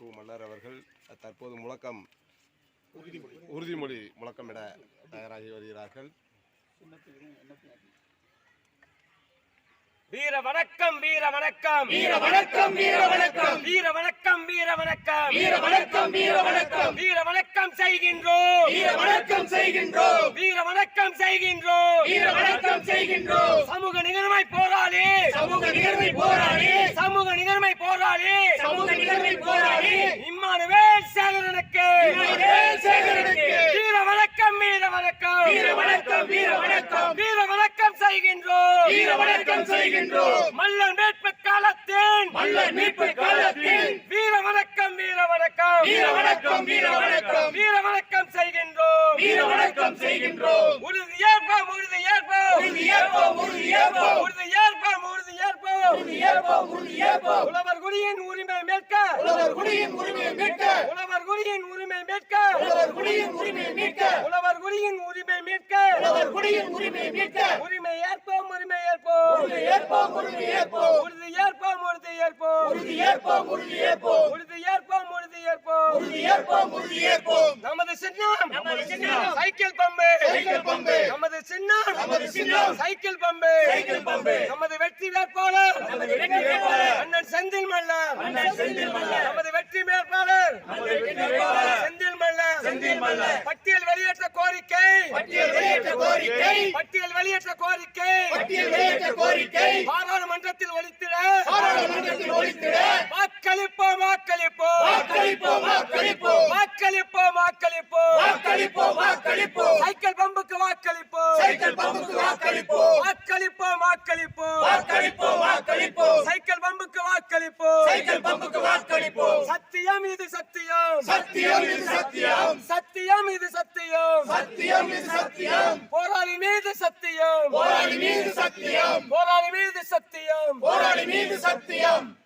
கு மன்னர் அவர்கள் தற்போது முழக்கம் உறுதிமொழி முழக்கமிட தயாராகி வருகிறார்கள். வீர வணக்கம் வீர வணக்கம். வீர வணக்கம் வீர வணக்கம். வீர வணக்கம் வீர வணக்கம். வீர வணக்கம் வீர வணக்கம். வீர வணக்கம் செய்கின்றோம். வீர வணக்கம் செய்கின்றோம். வீர வணக்கம் செய்கின்றோம். வீர வணக்கம் செய்கின்றோம். சமூக நிகழ்மை போராளி. சமூக நிகழ்வை போராடி சமூக நிகழ்மை போராளி சமூக நிகழ்வை போராடி இம்மானுவேல் சேகரனுக்கு இம்மானுவேல் சேகரனுக்கு வீர வணக்கம் வீர வணக்கம். வீர வணக்கம் வீர வணக்கம். வீர வணக்கம் செய்கின்றோம். வீர வணக்கம் செய்கின்றோம். மல்லன் மீட்பு காலத்தின். மல்லர் மீட்பு காலத்தில் வீர வணக்கம் வீர வணக்கம். வீர வணக்கம் வீர வணக்கம். வீர வணக்கம் செய்கின்றோம். வீர வணக்கம் செய்கின்றோம். உறுதி ஏற்போம் உறுதி ஏற்போம். உறுதி ஏற்போம் உறுதி ஏற்போம். உறுதி ஏற்போம் உறுதி ஏற்போம். உறுதி ஏற்போம் உறுதி ஏற்போம். உழவர் குடியின் உரிமை மீட்க. உழவர் குடியின் உரிமையை மீட்க. உழவர் குடியின் உரிமை மீட்க உழவர் குடியின் உரிமையை மீட்க உழவர் குடியின் உரிமை மீட்க உழவர் குடியின் உரிமையை மீட்க உரிமை ஏற்போம் உரிமை ஏற்போம். உறுதி ஏற்போம் உறுதி ஏற்போம். உறுதி ஏற்போம் உறுதி ஏற்போம். உறுதி ஏற்போம் உறுதி ஏற்போம். உறுதி ஏற்போம் உறுதி ஏற்போம். உறுதி ஏற்போம் உறுதி ஏற்போம். நமது சின்னம். நமது சின்னம். Cycle pump. Cycle pump. நமது சின்னம். நமது சின்னம். Cycle pump. Cycle pump. நமது வெற்றி வேட்பாளர். நமது வெற்றி வேட்பாளர். அண்ணன் செந்தில் மல்லர் அண்ணன் செந்தில் மல்லர் நமது வெற்றி வேட்பாளர். நமது வெற்றி வேட்பாளர் செந்தில் மல்லர் செந்தில் மல்லர் பட்டியல் வெளியேற்ற கோரிக்கை. பட்டியல் வெளியேற்ற கோரிக்கை. பட்டியல் வெளியேற்ற கோரிக்கை. பட்டியல் வெளியேற்ற கோரிக்கை. பாராளுமன்றத்தில் ஒழித்திட. பாராளுமன்றத்தில் ஒழித்திட. வாக்களிப்போம் வாக்களிப்போம். வாக்களிப்போம் வாக்களிப்போம். வாக்களிப்போம் வாக்களிப்போம். வாக்களிப்போம் வாக்களிப்போம். சைக்கிள் பம்புக்கு வாக்களிப்போம். சைக்கிள் பம்புக்கு வாக்களிப்போம். வாக்களிப்போம் வாக்களிப்போம். வாக்களிப்போம் வாக்களிப்போம். சைக்கிள் வாக்களிப்போம். சைக்கிள் பம்புக்கு வாக்களிப்போம். சத்தியம் இது சத்தியம். சத்தியம் இது சத்தியம். சத்தியம் இது சத்தியம். சத்தியம் இது சத்தியம். போராளி மீது சத்தியம். போராளி மீது சத்தியம். போராளி மீது சத்தியம். போராளி மீது சத்தியம்.